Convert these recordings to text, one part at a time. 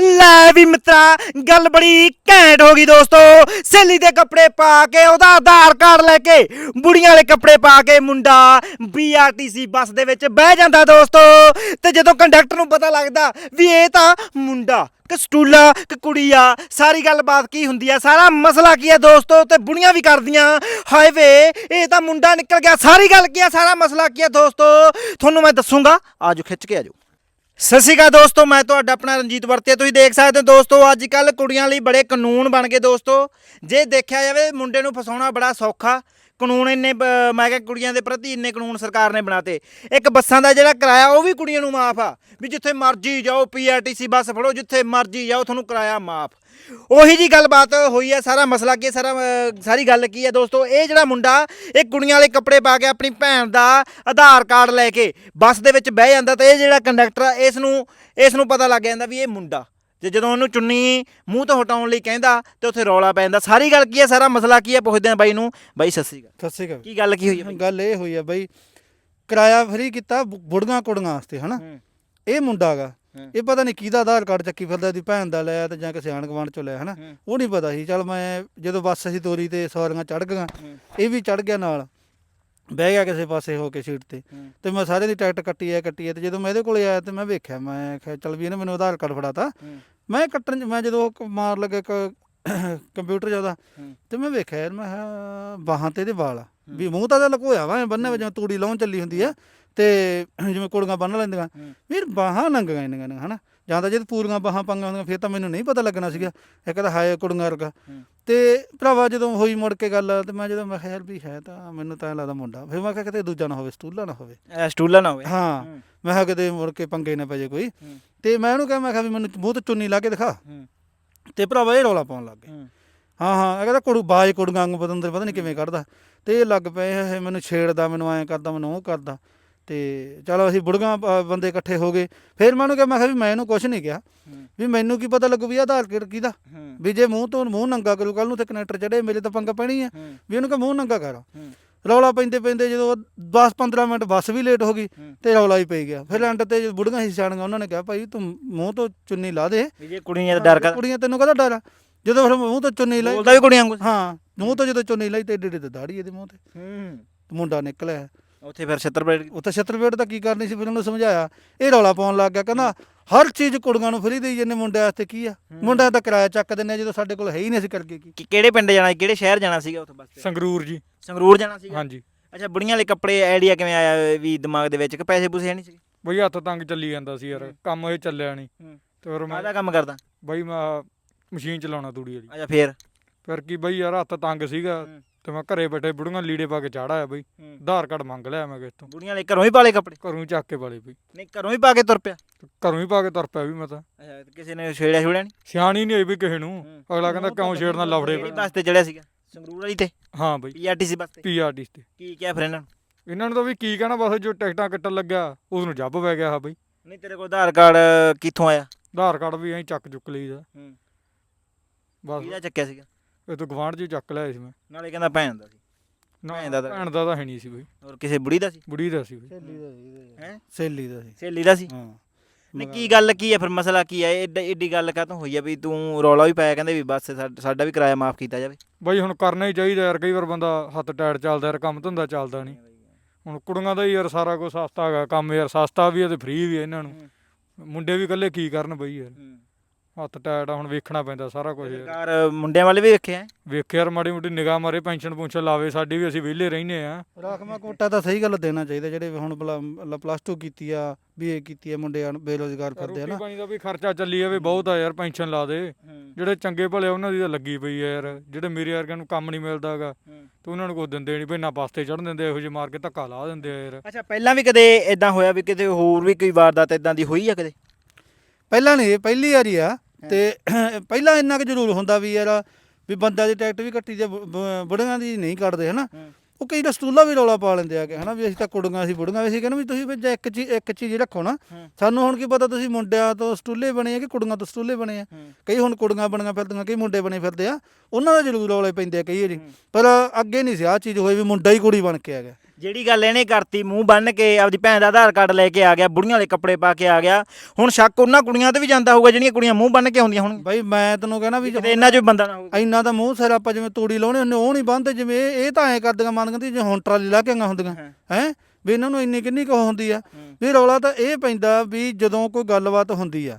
ਲੈ ਵੀ ਮਿੱਤਰਾ, ਗੱਲ ਬੜੀ ਘੈਂਟ ਹੋ ਗਈ ਦੋਸਤੋ। ਸਹੇਲੀ ਦੇ ਕੱਪੜੇ ਪਾ ਕੇ, ਉਹਦਾ ਆਧਾਰ ਕਾਰਡ ਲੈ ਕੇ, ਬੁੜੀਆਂ ਵਾਲੇ ਕੱਪੜੇ ਪਾ ਕੇ ਮੁੰਡਾ BRTC ਬੱਸ ਦੇ ਵਿੱਚ ਬਹਿ ਜਾਂਦਾ ਦੋਸਤੋ। ਤੇ ਜਦੋਂ ਕੰਡਕਟਰ ਨੂੰ ਪਤਾ ਲੱਗਦਾ ਵੀ ਇਹ ਤਾਂ ਮੁੰਡਾ, ਕਿ ਸਟੂਲਾ, ਕਿ ਕੁੜੀ ਆ ਸਾਰੀ ਗੱਲਬਾਤ ਕੀ ਹੁੰਦੀ ਆ, ਸਾਰਾ ਮਸਲਾ ਕੀ ਆ ਦੋਸਤੋ, ਤੇ ਬੁੜੀਆਂ ਵੀ ਕਰਦੀਆਂ। ਹਾਏ ਵੇ, ਇਹ ਤਾਂ ਮੁੰਡਾ ਨਿਕਲ ਗਿਆ, ਸਾਰੀ ਗੱਲ ਕੀ ਆ, ਸਾਰਾ ਮਸਲਾ ਕੀ ਆ ਦੋਸਤੋ? ਤੁਹਾਨੂੰ ਮੈਂ ਦੱਸੂਗਾ, ਆਜੋ ਖਿੱਚ ਕੇ ਆਜੋ। ਸਤਿ ਸ਼੍ਰੀ ਅਕਾਲ ਦੋਸਤੋ, ਮੈਂ ਤੁਹਾਡਾ ਆਪਣਾ ਰਣਜੀਤ ਵਰਤਿਆ। ਤੁਸੀਂ ਦੇਖ ਸਕਦੇ ਹੋ ਦੋਸਤੋ, ਅੱਜ ਕੱਲ ਕੁੜੀਆਂ ਲਈ ਬੜੇ ਕਾਨੂੰਨ ਬਣ ਗਏ ਦੋਸਤੋ। ਜੇ ਦੇਖਿਆ ਜਾਵੇ, ਮੁੰਡੇ ਨੂੰ ਫਸਾਉਣਾ ਬੜਾ ਸੌਖਾ। ਕਾਨੂੰਨ ਇੰਨੇ ਬ- ਮੈਂ ਕਿਹਾ ਕੁੜੀਆਂ ਦੇ ਪ੍ਰਤੀ ਇੰਨੇ ਕਾਨੂੰਨ ਸਰਕਾਰ ਨੇ ਬਣਾਤੇ। ਇੱਕ ਬੱਸਾਂ ਦਾ ਜਿਹੜਾ ਕਿਰਾਇਆ ਉਹ ਵੀ ਕੁੜੀਆਂ ਨੂੰ ਮਾਫ ਆ। ਵੀ ਜਿੱਥੇ ਮਰਜ਼ੀ ਜਾਓ ਪੀਆਰਟੀਸੀ ਬੱਸ ਫੜੋ ਜਿੱਥੇ ਮਰਜ਼ੀ ਜਾਓ ਤੁਹਾਨੂੰ ਕਿਰਾਇਆ ਮਾਫ। ਉਹੀ ਜੀ ਗੱਲਬਾਤ ਹੋਈ ਆ ਸਾਰਾ ਮਸਲਾ ਕੀ ਹੈ ਸਾਰਾ ਅਹ, ਸਾਰੀ ਗੱਲ ਕੀ ਹੈ ਦੋਸਤੋ ਇਹ ਜਿਹੜਾ ਮੁੰਡਾ ਇਹ ਕੁੜੀਆਂ ਵਾਲੇ ਕੱਪੜੇ ਪਾ ਕੇ ਆਪਣੀ ਭੈਣ ਦਾ ਆਧਾਰ ਕਾਰਡ ਲੈ ਕੇ ਬੱਸ ਦੇ ਵਿੱਚ ਬਹਿ ਜਾਂਦਾ ਤੇ ਇਹ ਜਿਹੜਾ ਕੰਡਕਟਰ ਆ ਇਸ ਨੂੰ ਇਸ ਨੂੰ ਪਤਾ ਲੱਗ ਜਾਂਦਾ ਵੀ ਇਹ ਮੁੰਡਾ। ਤੇ ਜਦੋਂ ਉਹਨੂੰ ਚੁੰਨੀ ਮੂੰਹ ਤੋਂ ਹਟਾਉਣ ਲਈ ਕਹਿੰਦਾ ਤੇ ਉੱਥੇ ਰੌਲਾ ਪੈ ਜਾਂਦਾ। ਸਾਰੀ ਗੱਲ ਕੀ ਹੈ? ਸਾਰਾ ਮਸਲਾ ਕੀ ਹੈ? ਪੁੱਛਦੇ ਆ ਬਾਈ ਨੂੰ। ਬਾਈ ਸਤਿ ਸ਼੍ਰੀ ਅਕਾਲ। ਸਤਿ ਸ਼੍ਰੀ ਅਕਾਲ। ਕੀ ਗੱਲ ਕੀ ਹੋਈ ਹੈ ਬਾਈ? ਗੱਲ ਇਹ ਹੋਈ ਆ ਬਈ ਕਿਰਾਇਆ ਫਰੀ ਕੀਤਾ ਬੁ- ਬੁੜੀਆਂ ਕੁੜੀਆਂ ਵਾਸਤੇ ਹਨਾ? ਹੂੰ। ਇਹ ਮੁੰਡਾ ਗਾ। ਹੂੰ। ਇਹ ਪਤਾ ਨਹੀਂ ਕਿਹਦਾ ਆਧਾਰ ਕਾਰਡ ਚੱਕੀ ਫਿਰਦਾ ਇਹਦੀ ਭੈਣ ਦਾ ਲਿਆ ਤੇ ਜਾਂ ਕਿਸੇ ਆਣ ਗੁਆਂਢ ਚੋਂ ਲਿਆ ਹਨਾ? ਹੂੰ। ਉਹ ਨਹੀਂ ਪਤਾ ਸੀ। ਚਲ ਮੈਂ ਜਦੋਂ ਬੱਸ ਅਸੀਂ ਤੋਰੀ ਤੇ ਸਵਾਰੀਆਂ ਚੜ ਗਈਆਂ ਹੂੰ। ਇਹ ਵੀ ਚੜ ਗਿਆ ਨਾਲ। ਬਹਿ ਗਿਆ ਕਿਸੇ ਪਾਸੇ ਹੋ ਕੇ ਸੀਟ ਤੇ। ਹੂੰ। ਤੇ ਮੈਂ ਸਾਰੇ ਦੀ ਟਿਕਟ ਕੱਟੀ ਐ ਕੱਟੀ ਐ ਤੇ ਜਦੋਂ ਮੈਂ ਇਹਦੇ ਕੋਲੇ ਆਇਆ ਤੇ ਮੈਂ ਵੇਖਿਆ ਮੈਂ ਕਿਹਾ ਚਲ ਵੀ ਇਹਨੇ ਮੈਨੂੰ ਆਧਾਰ ਕਾਰਡ ਫੜਾਤਾ। ਹੂੰ। ਮੈਂ ਕੱਟਣ ਮੈਂ ਜਦੋਂ ਉਹ ਮਾਰ ਲੱਗੇ ਕੰਪਿਊਟਰ ਜ਼ਿਆਦਾ ਹੂੰ। ਤੇ ਮੈਂ ਵੇਖਿਆ ਯਾਰ ਮੈਂ ਕਿਹਾ ਬਾਹਾਂ ਤੇ ਇਹਦੇ ਵਾਲ ਆ ਵੀ ਮੂੰਹ ਤਾਂ ਇਹਦਾ ਲਕੋਇਆ ਵਾ ਬੰਨੇ ਜਿਵੇਂ ਤੂੜੀ ਲਾਉਣ ਚੱਲੀ ਹੁੰਦੀ ਆ ਤੇ ਜਿਵੇਂ ਕੁੜੀਆਂ ਬੰਨ ਲੈਂਦੀਆਂ ਹੂੰ। ਵੀਰ ਬਾਹਾਂ ਨੰਗੀਆਂ ਇੰਨੀਆਂ ਨੇ ਹਨਾ ਜਾਂ ਤਾਂ ਜੇ ਪੂਰੀਆਂ ਬਾਹਾਂ ਪੰਗਾਂ ਹੁੰਦੀਆਂ ਫਿਰ ਤਾਂ ਮੈਨੂੰ ਨਹੀਂ ਪਤਾ ਲੱਗਣਾ ਸੀਗਾ। ਇੱਕ ਤਾਂ ਹਾਏ ਕੁੜੀਆਂ ਵਰਗਾ। ਤੇ ਭਰਾਵਾ ਜਦੋਂ ਹੋਈ ਮੁੜ ਕੇ ਗੱਲ ਤੇ ਮੈਂ ਜਦੋਂ ਮੈਂ ਯਾਰ ਵੀ ਹੈ ਤਾਂ ਮੈਨੂੰ ਤਾਂ ਐਂ ਲੱਗਦਾ ਮੁੰਡਾ। ਫਿਰ ਮੈਂ ਕਿਹਾ ਕਿਤੇ ਦੂਜਾ ਨਾ ਹੋਵੇ ਸਟੂਲਾ ਨਾ ਹੋਵੇ। ਇਹ ਸਟੂਲਾ ਨਾ ਹੋਵੇ। ਹਾਂ। ਮੈਂ ਕਿਹਾ ਕਿਤੇ ਮੁੜ ਕੇ ਪੰਗੇ ਨਾ ਪੈ ਜੇ ਕੋਈ। ਤੇ ਮੈਂ ਉਹਨੂੰ ਕਿਹਾ ਮੈਂ ਕਿਹਾ ਵੀ ਮੈਨੂੰ ਮੂੰਹ ਤੇ ਚੁੰਨੀ ਲਾ ਕੇ ਦਿਖਾ। ਤੇ ਭਰਾਵਾ ਇਹ ਰੌਲਾ ਪਾਉਣ ਲੱਗ ਗਿਆ ਹੂੰ। ਹਾਂ ਇਹ ਕਹਿੰਦਾ ਕੁੜੂ ਬਾਜ ਕੁੜੀਆਂ ਵਾਂਗੂ ਬਦੰਦਰ ਪਤਾ ਨਹੀਂ ਕਿਵੇਂ ਕੱਢਦਾ। ਤੇ ਇਹ ਲੱਗ ਪਏ ਇਹ ਮੈਨੂੰ ਛੇੜਦਾ ਮੈਨੂੰ ਐਂ ਕਰਦਾ ਮੈਨੂੰ ਉਹ ਕਰਦਾ। ਤੇ ਚਲੋ ਅਸੀਂ ਬੁੜਗਾ ਬੰਦੇ ਇਕੱਠੇ ਹੋ ਗਏ ਫਿਰ ਮੈਂ ਉਹਨੂੰ ਕਿਹਾ ਮੈਂ ਕਿਹਾ ਵੀ ਮੈਂ ਇਹਨੂੰ ਕੁਝ ਨਹੀਂ ਕਿਹਾ। ਵੀ ਮੈਨੂੰ ਕੀ ਪਤਾ ਲੱਗੂ ਵੀ ਆਧਾਰ ਕਾਰਡ ਕਿਹਦਾ। ਵੀ ਜੇ ਮੂੰਹ ਤੋਂ ਮੂੰਹ ਨੰਗਾ ਕਰੂ ਕੱਲ ਨੂੰ ਤੇ ਕਨੈਕਟਰ ਚੜੇ ਮੇਰੇ ਤਾਂ ਪੰਗਾ ਪੈਣੀ ਆ। ਵੀ ਉਹਨੂੰ ਕਹ ਮੂੰਹ ਨੰਗਾ ਕਰ। ਰੌਲਾ ਪੈਂਦੇ ਪੈਂਦੇ ਜਦੋਂ 10 15 ਮਿੰਟ ਬੱਸ ਵੀ ਲੇਟ ਹੋ ਗਈ। ਤੇ ਰੌਲਾ ਹੀ ਪਈ ਗਿਆ ਫਿਰ ਐਂਡ ਤੇ ਬੁੜੀਆਂ ਹੀ ਸਿਆਣੀਆਂ ਉਹਨਾਂ ਨੇ ਕਿਹਾ ਭਾਈ ਤੂੰ ਮੂੰਹ ਤੋਂ ਚੁੰਨੀ ਲਾ ਦੇ ਜੇ ਕੁੜੀਆਂ ਦਾ ਡਰ ਕਰ ਕੁੜੀਆਂ ਤੈਨੂੰ ਕਹਦਾ ਡਰ ਆ? ਜਦੋਂ ਫਿਰ ਮੂੰਹ ਤੋਂ ਚੁੰਨੀ ਲਾਈ ਬੋਲਦਾ ਵੀ ਕੁੜੀਆਂ ਵਾਂਗੂ ਹਾਂ ਮੂੰਹ ਤੋਂ ਜਦੋਂ ਚੁੰਨੀ ਲਾਈ ਤੇ ਏਡੇ ਏਡੇ ਦਾੜੀ ਇਹਦੇ ਮੂੰਹ ਤੇ ਹੂੰ ਮੁੰਡਾ ਨਿਕਲਿਆ ਉੱਥੇ ਫਿਰ ਛੱਤਰ ਪਲੇਟ ਉੱਥੇ ਛਤਰਪੇਟ ਤਾਂ ਕੀ ਕਰਨੀ ਸੀ ਫਿਰ ਉਹਨੂੰ ਸਮਝਾਇਆ। ਇਹ ਰੌਲਾ ਪਾਉਣ ਲੱਗ ਗਿਆ ਕਹਿੰਦਾ ਹਰ ਚੀਜ਼ ਕੁੜੀਆਂ ਨੂੰ ਫਰੀ ਦੇਈ ਜੰਨੇ ਮੁੰਡਿਆਂ ਵਾਸਤੇ ਕੀ ਆ? ਮੁੰਡਿਆਂ ਦਾ ਕਿਰਾਇਆ ਚੱਕ ਦਿੰਨੇ ਜਦੋਂ ਸਾਡੇ ਕੋਲ ਹੈ ਹੀ ਨਹੀਂ ਅਸੀਂ ਕਰਕੇ ਕੀ। ਕਿ ਕਿਹੜੇ ਪਿੰਡ ਜਾਣਾ ਸੀ, ਕਿਹੜੇ ਸ਼ਹਿਰ ਜਾਣਾ ਸੀਗਾ ਉੱਥੇ ਬੱਸ ਤੇ? ਸੰਗਰੂਰ ਜੀ। ਸੰਗਰੂਰ ਜਾਣਾ ਸੀਗਾ? ਹਾਂਜੀ। ਅੱਛਾ ਬੁੜੀਆਂ ਵਾਲੇ ਕੱਪੜੇ ਆਈਡੀਆ ਕਿਵੇਂ ਆਇਆ ਵੀ ਦਿਮਾਗ ਦੇ ਵਿੱਚ ਕਿ ਪੈਸੇ ਪੂਸੇ ਨਹੀਂ ਸੀਗੇ? ਬਈ ਹੱਥ ਤੰਗ ਚੱਲੀ ਜਾਂਦਾ ਸੀ ਯਾਰ ਕੰਮ ਇਹ ਚੱਲਿਆ ਨਹੀਂ। ਹੂੰ। ਤੇ ਫਿਰ ਮੈਂ ਕਾਹਦਾ ਕੰਮ ਕਰਦਾ? ਬਈ ਮੈਂ ਮਸ਼ੀਨ ਚਲਾਉਣਾ ਤੂੜੀ ਵਾਲੀ। ਅੱਛਾ ਫੇਰ? ਫਿਰ ਕੀ ਬਈ ਯਾਰ ਹੱਥ ਤੰਗ ਸੀਗਾ। ਹੂੰ। ਤੇ ਮੈਂ ਘਰੇ ਬੈਠੇ ਬੁੜੀਆਂ ਲੀੜੇ ਪਾ ਕੇ ਚਾੜਾਇਆ ਬਈ। ਆਧਾਰ ਕਾਰਡ ਮੰਗ ਲਿਆ ਮੈਂ ਕਿਸ ਤੋਂ। ਬੁੜੀਆਂ ਵਾਲੇ ਘਰੋਂ ਹੀ ਪਾਲੇ ਕੱਪੜੇ? ਘਰੋਂ ਹੀ ਚੱਕ ਕੇ ਵਾਲੇ ਬਈ। ਨਹੀਂ ਘਰੋਂ ਹੀ ਪਾ ਕੇ ਤੁਰ ਪਿਆ? ਘਰੋਂ ਹੀ ਪਾ ਕੇ ਤੁਰ ਪਿਆ ਵੀ ਮੈਂ ਤਾਂ। ਅੱਛਾ ਤੇ ਕਿਸੇ ਨੇ ਛੇੜਿਆ ਛੁੜਿਆ ਨਹੀਂ? ਸਿਆਣੀ ਨਹੀਂ ਹੋਈ ਵੀ ਕਿਸੇ ਨੂੰ। ਹੂੰ। ਅਗਲਾ ਕਹਿੰਦਾ ਕਿਉਂ ਛੇੜਨਾ ਲਫੜੇ ਕਿਹੜੀ ਬੱਸ ਤੇ ਚੜਿਆ ਸੀਗਾ ਸੰਗਰੂਰ ਵਾਲੀ ਤੇ। ਹਾਂ ਬਈ। ਪੀਆਰਟੀਸੀ ਬੱਸ ਤੇ। ਪੀਆਰਟੀਸ ਤੇ। ਕੀ ਕਿਹਾ ਫਿਰ ਇਹਨਾਂ ਨੂੰ? ਇਹਨਾਂ ਨੂੰ ਤਾਂ ਵੀ ਕੀ ਕਹਿਣਾ ਬਸ ਜੋ ਟਿਕਟਾਂ ਕੱਟਣ ਲੱਗਿਆ ਉਸ ਨੂੰ ਜੱਬ ਪੈ ਗਿਆ ਹਾਂ ਬਈ। ਨਹੀਂ ਤੇਰੇ ਕੋਲ ਆਧਾਰ ਕਾਰਡ ਕਿੱਥੋਂ ਆਇਆ? ਆਧਾਰ ਕਾਰਡ ਵੀ ਐਂ ਚੱਕ ਚੁੱਕ ਲਈਦਾ। ਹੂੰ। ਬਸ। ਕਿਹਦਾ ਚੱਕਿਆ ਸੀਗਾ? ਇਹ ਤੋਂ ਗਵਾਂਢ ਜੀ ਚੱਕ ਲਿਆ ਸੀ ਮੈਂ। ਨਾਲੇ ਕਹਿੰਦਾ ਭੈਣ ਦਾ ਸੀ। ਨਾ ਭੈਣ ਦਾ ਤਾਂ- ਭੈਣ ਦਾ ਤਾਂ ਹੈ ਨਹੀਂ ਸੀ ਬਈ ਹੋਰ ਕਿਸੇ ਬੁੜੀ ਦਾ ਸੀ? ਬੁੜੀ ਦਾ ਸੀ ਬਈ ਸਹੇਲੀ ਦਾ ਸੀ ਹੈ? ਸਹੇਲੀ ਦਾ ਸੀ। ਸਹੇਲੀ ਦਾ ਸੀ? ਹਾਂ। ਨਹੀਂ ਕੀ ਗੱਲ ਕੀ ਹੈ ਫਿਰ? ਮਸਲਾ ਕੀ ਹੈ? ਏਡਾ- ਏਡੀ ਗੱਲ ਕਾਹਤੋਂ ਹੋਈ ਆ ਵੀ ਤੂੰ ਰੌਲਾ ਵੀ ਪਾਇਆ ਕਹਿੰਦੇ ਵੀ ਬੱਸ ਸਾ- ਸਾਡਾ ਵੀ ਕਿਰਾਇਆ ਮਾਫ ਕੀਤਾ ਜਾਵੇ? ਬਈ ਹੁਣ ਕਰਨਾ ਹੀ ਚਾਹੀਦਾ ਯਾਰ ਕਈ ਵਾਰ ਬੰਦਾ ਹੱਥ ਟਾਇਰ ਚੱਲਦਾ ਯਾਰ ਕੰਮ ਧੰਦਾ ਚੱਲਦਾ ਨਹੀਂ। ਹੁਣ ਕੁੜੀਆਂ ਦਾ ਹੀ ਯਾਰ ਸਾਰਾ ਕੁਝ ਸਸਤਾ ਹੈਗਾ ਕੰਮ ਯਾਰ ਸਸਤਾ ਵੀ ਹੈ ਤੇ ਫ੍ਰੀ ਵੀ ਹੈ ਇਹਨਾਂ ਨੂੰ। ਮੁੰਡੇ ਵੀ ਇਕੱਲੇ ਕੀ ਕਰਨ ਬਈ ਯਾਰ? ਹੱਥ ਟਾਇਰ ਆ ਹੁਣ ਵੇਖਣਾ ਪੈਂਦਾ ਸਾਰਾ ਕੁਝ ਯਾਰ ਸਰਕਾਰ ਮੁੰਡਿਆਂ ਵਾਲੇ ਵੀ ਵੇਖਿਆ ਵੇਖ ਯਾਰ ਮਾੜੀ ਮੋਟੀ ਨਿਗਾਹ ਮਾਰੇ ਪੈਨਸ਼ਨ ਪੁੰਸ਼ਨ ਲਾਵੇ ਸਾਡੀ ਵੀ ਅਸੀਂ ਵਿਹਲੇ ਰਹਿੰਦੇ ਆ ਰਾਖਮਾ ਕੋਟਾ ਤਾਂ ਸਹੀ ਗੱਲ ਦੇਣਾ ਚਾਹੀਦਾ ਜਿਹੜੇ ਹੁਣ ਪਲੱਸ 2 ਕੀਤੀ ਆ ਬੀਏ ਕੀਤੀ ਆ ਮੁੰਡੇ ਬੇਰੋਜ਼ਗਾਰ ਫਿਰਦੇ ਆ ਰੋਟੀ ਨਾ। ਪਾਣੀ ਦਾ ਵੀ ਖਰਚਾ ਚੱਲੀ ਜਾਵੇ ਬਹੁਤ ਆ ਯਾਰ ਪੈਨਸ਼ਨ ਲਾ ਦੇ। ਜਿਹੜੇ ਚੰਗੇ ਭਲੇ ਉਹਨਾਂ ਦੀ ਤਾਂ ਲੱਗੀ ਪਈ ਆ ਯਾਰ। ਜਿਹੜੇ ਮੇਰੇ ਵਰਗਿਆਂ ਨੂੰ ਕੰਮ ਨਹੀਂ ਮਿਲਦਾਗਾ ਤੇ ਉਹਨਾਂ ਨੂੰ ਕੁਝ ਦਿੰਦੇ ਨਹੀਂ ਬਈ ਨਾ ਪਾਸਤੇ ਚੜਨ ਦਿੰਦੇ ਇਹੋ ਜਿਹੇ ਮਾਰ ਕੇ ਧੱਕਾ ਲਾ ਦਿੰਦੇ ਆ ਯਾਰ। ਅੱਛਾ ਪਹਿਲਾਂ ਵੀ ਕਦੇ ਇਦਾਂ ਹੋਇਆ ਵੀ ਕਿਤੇ ਹੋਰ ਵੀ ਕੋਈ ਵਾਰਦਾਤ ਇਦਾਂ ਦੀ ਹੋਈ ਆ ਕਦੇ? ਪਹਿਲਾਂ ਨਹੀਂ ਪਹਿਲੀ ਵਾਰੀ ਆ। ਤੇ ਪਹਿਲਾਂ ਇੰਨਾ ਕੁ ਜ਼ਰੂਰ ਹੁੰਦਾ ਵੀ ਯਾਰ ਵੀ ਬੰਦਾ ਦੀ ਟਿਕਟ ਵੀ ਕੱਟੀ ਤੇ ਬੁ- ਬੁੜੀਆਂ ਦੀ ਨਹੀਂ ਕੱਟਦੇ ਹਨਾ? ਉਹ ਕਈ ਰਸਤੂਲਾ ਵੀ ਰੌਲਾ ਪਾ ਲੈਂਦੇ ਆ ਕਿ ਹਨਾ? ਵੀ ਅਸੀਂ ਤਾਂ ਕੁੜੀਆਂ ਅਸੀਂ ਬੁੜੀਆਂ ਵੀ ਅਸੀਂ ਕਹਿੰਦੇ ਵੀ ਤੁਸੀਂ ਵੀ ਜੇ ਇੱਕ ਚੀਜ਼ ਇੱਕ ਚੀਜ਼ ਰੱਖੋ ਨਾ। ਸਾਨੂੰ ਹੁਣ ਕੀ ਪਤਾ ਤੁਸੀਂ ਮੁੰਡਿਆਂ ਤੋਂ ਸਟੂਲੇ ਬਣੇ ਆ ਕਿ ਕੁੜੀਆਂ ਤੋਂ ਸਟੂਲੇ ਬਣੇ ਆ? ਕਈ ਹੁਣ ਕੁੜੀਆਂ ਬਣੀਆਂ ਫਿਰਦੀਆਂ ਕਈ ਮੁੰਡੇ ਬਣੇ ਫਿਰਦੇ ਆ ਉਹਨਾਂ ਦਾ ਜ਼ਰੂਰ ਰੌਲੇ ਪੈਂਦੇ ਆ ਕਈ ਵਾਰੀ। ਪਰ ਅੱਗੇ ਨਹੀਂ ਸੀ ਆ ਚੀਜ਼ ਹੋਈ ਵੀ ਮੁੰਡਾ ਹੀ ਕੁੜੀ ਬਣ ਕੇ ਆ ਗਿਆ। ਜਿਹੜੀ ਗੱਲ ਇਹਨੇ ਕਰਤੀ ਮੂੰਹ ਬੰਨ ਕੇ ਆਪਦੀ ਭੈਣ ਦਾ ਆਧਾਰ ਕਾਰਡ ਲੈ ਕੇ ਆ ਗਿਆ ਬੁੜੀਆਂ ਵਾਲੇ ਕੱਪੜੇ ਪਾ ਕੇ ਆ ਗਿਆ। ਹੁਣ ਸ਼ੱਕ ਉਹਨਾਂ ਕੁੜੀਆਂ ਤੇ ਵੀ ਜਾਂਦਾ ਹੋਊਗਾ ਜਿਹੜੀਆਂ ਕੁੜੀਆਂ ਮੂੰਹ ਬੰਨ ਕੇ ਆਉਂਦੀਆਂ ਹੋਣਗੀਆਂ। ਬਾਈ ਮੈਂ ਤੈਨੂੰ ਕਹਿਣਾ ਵੀ ਕਿਤੇ ਇਹਨਾਂ 'ਚ ਵੀ ਬੰਦਾ ਨਾ ਹੋਊਗਾ ਇੰਨਾ ਤਾਂ ਮੂੰਹ ਸਿਰ ਆਪਾਂ ਜਿਵੇਂ ਤੂੜੀ ਲਾਉਣੇ ਹੁੰਦੇ ਉਹ ਨਹੀਂ ਬੰਨਦੇ ਜਿਵੇਂ ਇਹ ਇਹ ਤਾਂ ਐ ਕਰਦੀਆਂ ਮੰਨ ਕਹਿੰਦੀ ਜੇ ਹੁਣ ਟਰਾਲੀ ਲਾ ਕੇ ਆਈਆਂ ਹੁੰਦੀਆਂ। ਹੈ। ਵੀ ਇਹਨਾਂ ਨੂੰ ਇੰਨੀ ਕਿੰਨੀ ਕੁ ਹੁੰਦੀ ਆ। ਵੀ ਰੌਲਾ ਤਾਂ ਇਹ ਪੈਂਦਾ ਵੀ ਜਦੋਂ ਕੋਈ ਗੱਲਬਾਤ ਹੁੰਦੀ ਆ।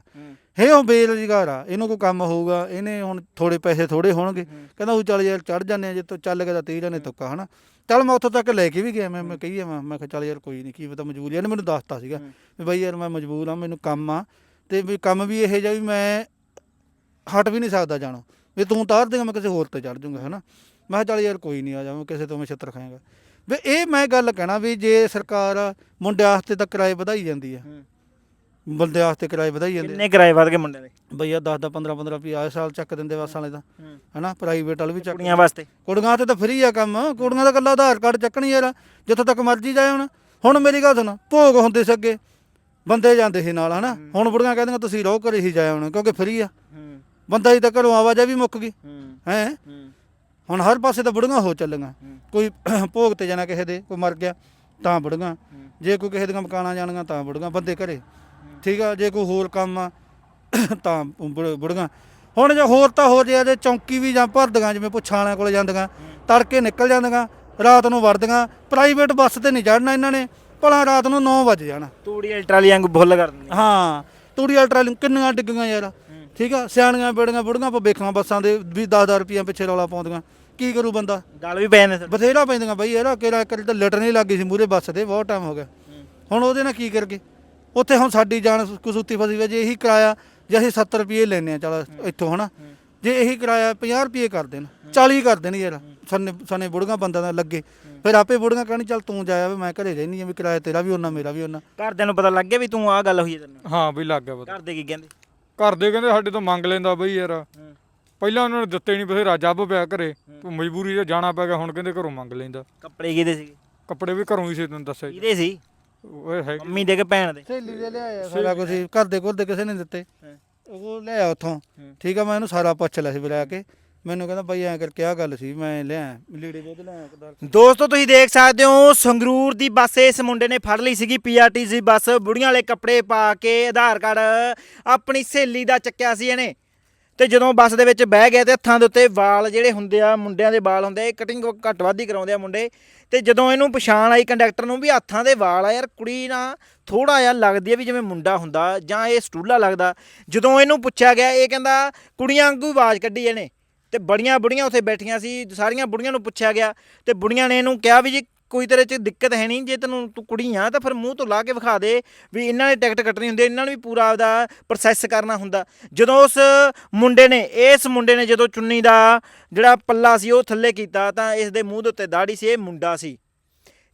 ਇਹ ਉਹ ਬੇਰੁਜ਼ਗਾਰ ਆ ਇਹਨੂੰ ਕੋਈ ਕੰਮ ਹੋਊਗਾ ਇਹਨੇ ਹੁਣ ਥੋੜੇ ਪੈਸੇ ਥੋੜੇ ਹੋਣਗੇ। ਕਹਿੰਦਾ ਉਹ ਚੱਲ ਯਾਰ ਚੜ ਜਾਂਦੇ ਆ ਜੇ ਤੂੰ ਚੱਲ ਗਿਆ ਤਾਂ 30 ਜਣੇ ਤੁੱਕਾ ਹਨਾ? ਚੱਲ ਮੈਂ ਉੱਥੋਂ ਤੱਕ ਲੈ ਕੇ ਵੀ ਗਿਆ ਮੈਂ ਮੈਂ ਕਹੀ ਮੈਂ ਮੈਂ ਕਿਹਾ ਚੱਲ ਯਾਰ ਕੋਈ ਨਹੀਂ ਕੀ ਪਤਾ ਮਜਬੂਰੀ ਆ। ਇਹਨੇ ਮੈਨੂੰ ਦੱਸਤਾ ਸੀਗਾ ਵੀ ਬਾਈ ਯਾਰ ਮੈਂ ਮਜਬੂਰ ਆ ਮੈਨੂੰ ਕੰਮ ਆ। ਤੇ ਵੀ ਕੰਮ ਵੀ ਇਹੋ ਜਿਹਾ ਵੀ ਮੈਂ ਹਟ ਵੀ ਨਹੀਂ ਸਕਦਾ ਜਾਣੋ। ਵੀ ਤੂੰ ਤਾਰ ਦੇਗਾ ਮੈਂ ਕਿਸੇ ਹੋਰ ਤੇ ਚੜ ਜਾਊਂਗਾ ਹਨਾ। ਮੈਂ ਕਿਹਾ ਚੱਲ ਯਾਰ ਕੋਈ ਨਹੀਂ ਆ ਜਾਵਾਂ ਕਿਸੇ ਤੋਂ ਮੈਂ ਛਿੱਤਰ ਖਾਏਗਾ। ਵੀ ਇਹ ਮੈਂ ਗੱਲ ਕਹਿਣਾ ਵੀ ਜੇ ਸਰਕਾਰ ਮੁੰਡੇ ਵਾਸਤੇ ਤਾਂ ਕਿਰਾਏ ਵਧਾਈ ਜਾਂਦੀ ਆ। ਬੰਦੇ ਵਾਸਤੇ ਕਿਰਾਏ ਵਧਾਈ ਜਾਂਦੇ ਕਿੰਨੇ ਕਿਰਾਏ ਵੱਧ ਗਏ ਮੁੰਡਿਆਂ ਦੇ? ਬਈਆ 10 10 15 15 ਰੁਪਏ ਆਏ ਸਾਲ ਚੱਕ ਦਿੰਦੇ ਬੱਸ ਵਾਲੇ ਤਾਂ ਹਨਾ? ਪ੍ਰਾਈਵੇਟ ਵਾਲੇ ਵੀ ਚੱਕ ਕੁੜੀਆਂ ਵਾਸਤੇ? ਕੁੜੀਆਂ ਤੇ ਤਾਂ ਫ੍ਰੀ ਆ ਕੰਮ। ਕੁੜੀਆਂ ਦਾ ਕੱਲਾ ਆਧਾਰ ਕਾਰਡ ਚੱਕਣੀ ਯਾਰ। ਜਿੱਥੋਂ ਤੱਕ ਮਰਜ਼ੀ ਜਾਏ ਹੁਣ। ਹੁਣ ਮੇਰੀ ਗੱਲ ਸੁਣ ਭੋਗ ਹੁੰਦੇ ਸੀ ਅੱਗੇ। ਬੰਦੇ ਜਾਂਦੇ ਸੀ ਨਾਲ ਹਨਾ? ਹੁਣ ਬੁੜੀਆਂ ਕਹਿੰਦੀਆਂ ਤੁਸੀਂ ਰਹੋ ਘਰੇ ਹੀ ਜਾਇਆ ਹੁਣ ਕਿਉਂਕਿ ਫ੍ਰੀ ਆ। ਬੰਦਾ ਹੀ ਤਾਂ ਘਰੋਂ ਆਵਾਜਾ ਵੀ ਮੁੱਕ ਗਈ। ਹੈ। ਹੁਣ ਹਰ ਪਾਸੇ ਤਾਂ ਬੁੜੀਆਂ ਹੋ ਚੱਲੀਆਂ। ਕੋਈ ਭੋਗ ਤੇ ਜਾਣਾ ਕਿਸੇ ਦੇ ਕੋਈ ਮਰ ਗਿਆ ਤਾਂ ਬੁੜੀਆਂ। ਜੇ ਕੋਈ ਕਿਸੇ ਦੀਆਂ ਮਕਾਨਾਂ ਜਾਣੀਆਂ ਤਾਂ ਬੁੜੀਆਂ। ਬੰਦੇ ਘਰੇ। ਠੀਕ ਆ ਜੇ ਕੋਈ ਹੋਰ ਕੰਮ ਆ ਤਾਂ ਬੁੜ- ਬੁੜੀਆਂ। ਹੁਣ ਜੇ ਹੋਰ ਤਾਂ ਹੋਰ ਜੇ ਇਹਦੇ ਚੌਂਕੀ ਵੀ ਜਾਂ ਭਰਦੀਆਂ ਜਿਵੇਂ ਪੁੱਛਾਂ ਵਾਲਿਆਂ ਕੋਲ ਜਾਂਦੀਆਂ ਤੜਕੇ ਨਿਕਲ ਜਾਂਦੀਆਂ ਰਾਤ ਨੂੰ ਵੜਦੀਆਂ ਪ੍ਰਾਈਵੇਟ ਬੱਸ ਤੇ ਨਹੀਂ ਚੜਨਾ ਇਹਨਾਂ ਨੇ ਭਲਾ ਰਾਤ ਨੂੰ 9 ਵਜੇ ਜਾਣਾ। ਤੂੜੀ ਵਾਲੀ ਟਰਾਲੀ ਵਾਂਗੂ ਫੁੱਲ ਕਰ ਦਿੰਦੇ ਹਾਂ ਤੂੜੀ ਵਾਲ ਟਰਾਲੀ ਕਿੰਨੀਆਂ ਡਿੱਗੀਆਂ ਯਾਰ। ਠੀਕ ਆ ਸਿਆਣੀਆਂ ਬੇੜੀਆਂ ਬੁੜੀਆਂ ਵੇਖਾਂ ਬੱਸਾਂ ਦੇ ਵੀ 10-10 ਰੁਪਈਆ ਪਿੱਛੇ ਰੌਲਾ ਪਾਉਂਦੀਆਂ। ਕੀ ਕਰੂ ਬੰਦਾ? ਗੱਲ ਵੀ ਪੈ ਜਾਂਦੇ ਸਰ। ਬਥੇਰਾ ਪੈਂਦੀਆਂ ਬਈ ਯਾਰ ਕਿਹੜਾ ਕਰੀ ਤਾਂ ਲਟਣ ਹੀ ਲੱਗੀ ਸੀ ਮੂਰੇ ਬੱਸ ਤੇ ਬਹੁਤ ਟਾਈਮ ਹੋ ਗਿਆ। ਹੁਣ ਉਹਦੇ ਨਾਲ ਕੀ ਕਰਗੇ ਉੱਥੇ ਹੁਣ ਸਾਡੀ ਜਾਨ ਕਸੂਤੀ ਫਸੀ ਹੋਈ ਜੇ ਇਹੀ ਕਿਰਾਇਆ ਜੇ ਅਸੀਂ 70 ਰੁਪਏ ਲੈਨੇ ਆ ਚਲ ਇੱਥੋਂ ਹਨਾ। ਜੇ ਇਹੀ ਕਿਰਾਇਆ 50 ਰੁਪਏ ਕਰ ਦੇਣ 40 ਕਰ ਦੇਣ ਯਾਰ ਸਨੇ ਸਨੇ ਬੁੜੀਆਂ ਬੰਦਾ ਦਾ ਲੱਗੇ। ਫਿਰ ਆਪੇ ਬੁੜੀਆਂ ਕਹਿਣੀ ਚੱਲ ਤੂੰ ਜਾਇਆ ਵੀ ਮੈਂ ਘਰੇ ਰਹਿਣੀ ਆ ਵੀ ਕਿਰਾਇਆ ਤੇਰਾ ਵੀ ਉਹਨਾਂ ਮੇਰਾ ਵੀ ਉਹਨਾਂ ਘਰਦਿਆਂ ਨੂੰ ਪਤਾ ਲੱਗ ਗਿਆ ਵੀ ਤੂੰ ਆਹ ਗੱਲ ਹੋਈ ਹੈ ਤੈਨੂੰ? ਹਾਂ ਬਈ ਲੱਗ ਗਿਆ ਪਤਾ। ਘਰ ਦੇ ਕੀ ਕਹਿੰਦੇ? ਘਰ ਦੇ ਕਹਿੰਦੇ ਸਾਡੇ ਤੋਂ ਮੰਗ ਲੈਂਦਾ ਬਈ ਯਾਰ। ਪਹਿਲਾਂ ਉਹਨਾਂ ਨੇ ਦਿੱਤੇ ਨਹੀਂ ਬਥੇਰਾ ਜੱਬ ਪਿਆ ਘਰੇ। ਤੂੰ ਮਜਬੂਰੀ 'ਚ ਜਾਣਾ ਪੈ ਗਿਆ ਹੁਣ ਕਹਿੰਦੇ ਘਰੋਂ ਮੰਗ ਲੈਂਦਾ। ਕੱਪੜੇ ਕਿਹਦੇ ਸੀਗੇ? ਕੱਪੜੇ ਵੀ ਘਰੋਂ ਹੀ ਸੀ ਤੈਨੂੰ ਦੱਸਿਆ ਜੀ। ਕਿਹਦੇ ਸੀ? ਓਏ ਹੈ ਮੰਮੀ ਦੇ ਕੇ ਭੈਣ ਦੇ। ਸਹੇਲੀ ਦੇ ਲਿਆਇਆ ਸਾਰਾ ਕੁਝ ਘਰ ਦੇ ਕੋਲ ਦੇ ਕਿਸੇ ਨੇ ਦਿੱਤੇ। ਉਹ ਲਿਆ ਉੱਥੋਂ। ਠੀਕ ਆ ਮੈਂ ਇਹਨੂੰ ਸਾਰਾ ਪੁੱਛ ਲਿਆ ਸੀ ਬੁਲਾ ਕੇ। ਮੈਨੂੰ ਕਹਿੰਦਾ ਬਾਈ ਐਂ ਕਰਕੇ ਆ ਗੱਲ ਸੀ ਮੈਂ ਲਿਆ ਲੀੜੇ ਦੁੱਧ ਲਿਆ ਕਦਾਰ ਦੋਸਤੋ ਤੁਸੀਂ ਦੇਖ ਸਕਦੇ ਹੋ ਸੰਗਰੂਰ ਦੀ ਬੱਸ ਇਸ ਮੁੰਡੇ ਨੇ ਫੜ ਲਈ ਸੀਗੀ ਪੀਆਰਟੀਸੀ ਬੱਸ। ਬੁੜੀਆਂ ਵਾਲੇ ਕੱਪੜੇ ਪਾ ਕੇ ਆਧਾਰ ਕਾਰਡ ਆਪਣੀ ਸਹੇਲੀ ਦਾ ਚੱਕਿਆ ਸੀ ਇਹਨੇ। ਤੇ ਜਦੋਂ ਬੱਸ ਦੇ ਵਿੱਚ ਬਹਿ ਗਿਆ ਤੇ ਹੱਥਾਂ ਦੇ ਉੱਤੇ ਵਾਲ ਜਿਹੜੇ ਹੁੰਦੇ ਆ, ਮੁੰਡਿਆਂ ਦੇ ਵਾਲ ਹੁੰਦੇ ਆ ਕਟਿੰਗ ਘੱਟ ਵੱਧ ਹੀ ਕਰਾਉਂਦੇ ਆ ਮੁੰਡੇ। ਤੇ ਜਦੋਂ ਇਹਨੂੰ ਪਛਾਣ ਆਈ ਕੰਡਕਟਰ ਨੂੰ ਵੀ ਹੱਥਾਂ ਦੇ ਵਾਲ ਆ ਯਾਰ, ਕੁੜੀ ਨਾ ਥੋੜਾ ਜਿਹਾ ਲੱਗਦੀ ਆ ਵੀ ਜਿਵੇਂ ਮੁੰਡਾ ਹੁੰਦਾ ਜਾਂ ਇਹ ਸਟੂਲਾ ਲੱਗਦਾ। ਜਦੋਂ ਇਹਨੂੰ ਪੁੱਛਿਆ ਗਿਆ, ਇਹ ਕਹਿੰਦਾ, ਕੁੜੀਆਂ ਵਾਂਗੂ ਆਵਾਜ਼ ਕੱਢੀ ਇਹਨੇ। ਤੇ ਬੜੀਆਂ ਬੁੜੀਆਂ ਉੱਥੇ ਬੈਠੀਆਂ ਸੀ, ਸਾਰੀਆਂ ਬੁੜੀਆਂ ਨੂੰ ਪੁੱਛਿਆ ਗਿਆ। ਤੇ ਬੁੜੀਆਂ ਨੇ ਇਹਨੂੰ ਕਿਹਾ ਵੀ ਜੀ ਕੋਈ ਤੇਰੇ 'ਚ ਦਿੱਕਤ ਹੈ ਨਹੀਂ, ਜੇ ਤੈਨੂੰ ਤੂੰ ਕੁੜੀ ਆ, ਤਾਂ ਫਿਰ ਮੂੰਹ ਤੋਂ ਲਾ ਕੇ ਵਿਖਾ ਦੇ ਵੀ ਇਹਨਾਂ ਨੇ ਟਿਕਟ ਕੱਟਣੀ ਹੁੰਦੀ, ਇਹਨਾਂ ਨੂੰ ਵੀ ਪੂਰਾ ਆਪਦਾ ਪ੍ਰੋਸੈਸ ਕਰਨਾ ਹੁੰਦਾ। ਜਦੋਂ ਉਸ ਮੁੰਡੇ ਨੇ, ਇਸ ਮੁੰਡੇ ਨੇ ਜਦੋਂ ਚੁੰਨੀ ਦਾ ਜਿਹੜਾ ਪੱਲਾ ਸੀ, ਉਹ ਥੱਲੇ ਕੀਤਾ, ਤਾਂ ਇਸ ਦੇ ਮੂੰਹ ਦੇ ਉੱਤੇ ਦਾੜੀ ਸੀ, ਇਹ ਮੁੰਡਾ ਸੀ।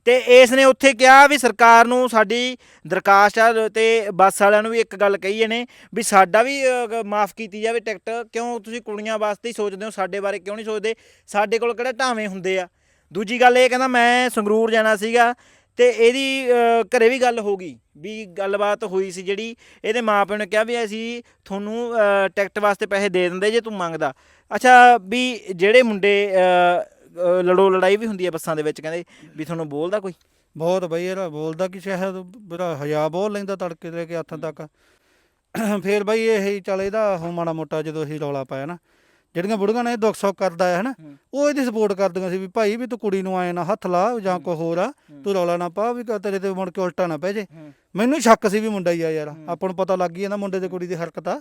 ਤੇ ਇਸ ਨੇ ਉੱਥੇ ਕਿਹਾ ਵੀ ਸਰਕਾਰ ਨੂੰ, ਸਾਡੀ ਦਰਖਾਸਤ ਆ, ਤੇ ਬੱਸ ਵਾਲਿਆਂ ਨੂੰ ਵੀ ਇੱਕ ਗੱਲ ਕਹੀ ਨੇ, ਵੀ ਸਾਡਾ ਵੀ ਮਾਫ ਕੀਤੀ ਜਾਵੇ ਟਿਕਟ, ਕਿਉਂ ਤੁਸੀਂ ਕੁੜੀਆਂ ਵਾਸਤੇ ਹੀ ਸੋਚਦੇ ਹੋ, ਸਾਡੇ ਬਾਰੇ ਕਿਉਂ ਨਹੀਂ ਸੋਚਦੇ? ਸਾਡੇ ਕੋਲ ਕਿਹੜਾ ਢਾਵੇਂ ਹੁੰਦੇ ਆ? ਦੂਜੀ ਗੱਲ ਇਹ ਕਹਿੰਦਾ ਮੈਂ ਸੰਗਰੂਰ ਜਾਣਾ ਸੀਗਾ ਤੇ ਇਹਦੀ ਘਰੇ ਵੀ ਗੱਲ ਹੋ ਗਈ ਵੀ ਗੱਲਬਾਤ ਹੋਈ ਸੀ ਜਿਹੜੀ ਇਹਦੇ ਮਾਪਿਆਂ ਨੇ ਕਿਹਾ ਵੀ ਅਸੀਂ ਤੁਹਾਨੂੰ ਅ, ਟਿਕਟ ਵਾਸਤੇ ਪੈਸੇ ਦੇ ਦਿੰਦੇ ਜੇ ਤੂੰ ਮੰਗਦਾ। ਅੱਛਾ ਵੀ ਜਿਹੜੇ ਮੁੰਡੇ ਲੜੋ ਲੜਾਈ ਵੀ ਹੁੰਦੀ ਹੈ ਬੱਸਾਂ ਦੇ ਵਿੱਚ ਕਹਿੰਦੇ ਵੀ ਤੁਹਾਨੂੰ ਬੋਲਦਾ ਕੋਈ? ਬਹੁਤ ਬਈ ਇਹਦਾ ਬੋਲਦਾ ਕਿ ਸ਼ਾਇਦ ਮੇਰਾ ਹਯਾ ਬਹੁਤ ਲੈਂਦਾ ਤੜਕੇ ਲੈ ਕੇ ਹੱਥਾਂ ਤੱਕ। ਫੇਰ ਬਈ ਇਹ ਹੀ ਚੱਲ ਇਹਦਾ ਉਹ ਮਾੜਾ ਮੋਟਾ ਜਦੋਂ ਅਸੀਂ ਰੌਲਾ ਪਾਇਆ ਨਾ ਜਿਹੜੀਆਂ ਬੁੜੀਆਂ ਨੇ ਦੁੱਖ ਸੁੱਖ ਕਰਦਾ ਹੈ ਹਨਾ? ਉਹ ਇਹਦੀ ਸਪੋਰਟ ਕਰਦੀਆਂ ਸੀ ਵੀ ਭਾਈ ਵੀ ਤੂੰ ਕੁੜੀ ਨੂੰ ਆਏ ਨਾ ਹੱਥ ਲਾ ਜਾਂ ਕੋਈ ਹੋਰ ਆ ਤੂੰ ਰੌਲਾ ਨਾ ਪਾ ਵੀ ਤੇਰੇ ਤੇ ਮੁੜ ਕੇ ਉਲਟਾ ਨਾ ਪੈ ਜੇ। ਮੈਨੂੰ ਸ਼ੱਕ ਸੀ ਵੀ ਮੁੰਡਾ ਹੀ ਆ ਯਾਰ ਆਪਾਂ ਨੂੰ ਪਤਾ ਲੱਗ ਗਈ ਜਾਂਦਾ ਮੁੰਡੇ ਤੇ ਕੁੜੀ ਦੀ ਹਰਕਤ। ਆ